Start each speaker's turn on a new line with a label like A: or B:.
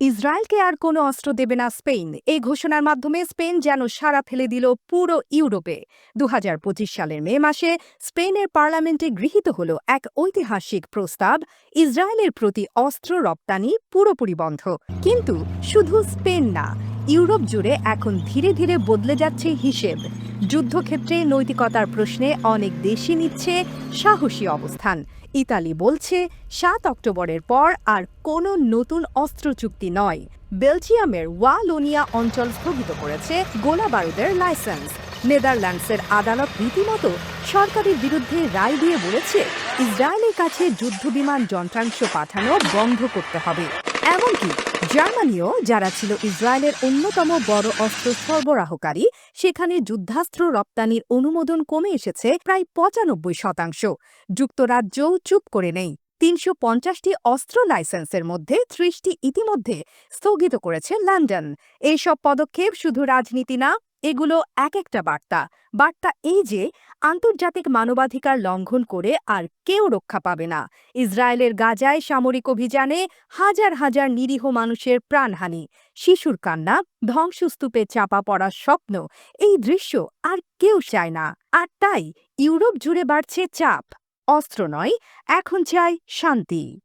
A: ইসরায়েলকে আর কোনো অস্ত্র দেবে না স্পেন এই ঘোষণার মাধ্যমে স্পেন যেন সারা ফেলে দিল পুরো ইউরোপে। দু হাজার পঁচিশ সালের মে মাসে স্পেনের পার্লামেন্টে গৃহীত হল এক ঐতিহাসিক প্রস্তাব, ইসরায়েলের প্রতি অস্ত্র রপ্তানি পুরোপুরি বন্ধ। কিন্তু শুধু স্পেন না, ইউরোপ জুড়ে এখন ধীরে ধীরে বদলে যাচ্ছে হিসেব। যুদ্ধক্ষেত্রে নৈতিকতার প্রশ্নে অনেক দেশই নিচ্ছে সাহসী অবস্থান। ইতালি বলছে, সাত অক্টোবরের পর আর কোনো নতুন অস্ত্র চুক্তি নয়। বেলজিয়ামের ওয়ালোনিয়া অঞ্চল স্থগিত করেছে গোলা বারুদের লাইসেন্স। নেদারল্যান্ডসের আদালত রীতিমতো সরকারের বিরুদ্ধে রায় দিয়ে বলেছে, ইসরায়েলের কাছে যুদ্ধবিমান যন্ত্রাংশ পাঠানো বন্ধ করতে হবে। এমনকি জার্মানিও, যারা ছিল ইসরায়েলের অন্যতম বড় অস্ত্র সরবরাহকারী, সেখানে যুদ্ধাস্ত্র রপ্তানির অনুমোদন কমে এসেছে প্রায় পঁচানব্বই শতাংশ। যুক্তরাজ্যও চুপ করে নেই। তিনশো পঞ্চাশটি অস্ত্র লাইসেন্সের মধ্যে ত্রিশটি ইতিমধ্যে স্থগিত করেছে লন্ডন। এইসব পদক্ষেপ শুধু রাজনীতি না এগুলো এক একটা বার্তা। বার্তা এই যে, আন্তর্জাতিক মানবাধিকার লঙ্ঘন করে আর কেউ রক্ষা পাবে না। ইসরায়েলের গাজায় সামরিক অভিযানে হাজার হাজার নিরীহ মানুষের প্রাণহানি। শিশুর কান্না, ধ্বংসস্তূপে চাপা পড়ার স্বপ্ন, এই দৃশ্য আর কেউ চায় না। আর তাই ইউরোপ জুড়ে বাড়ছে চাপ। অস্ত্র নয়, এখন চাই শান্তি।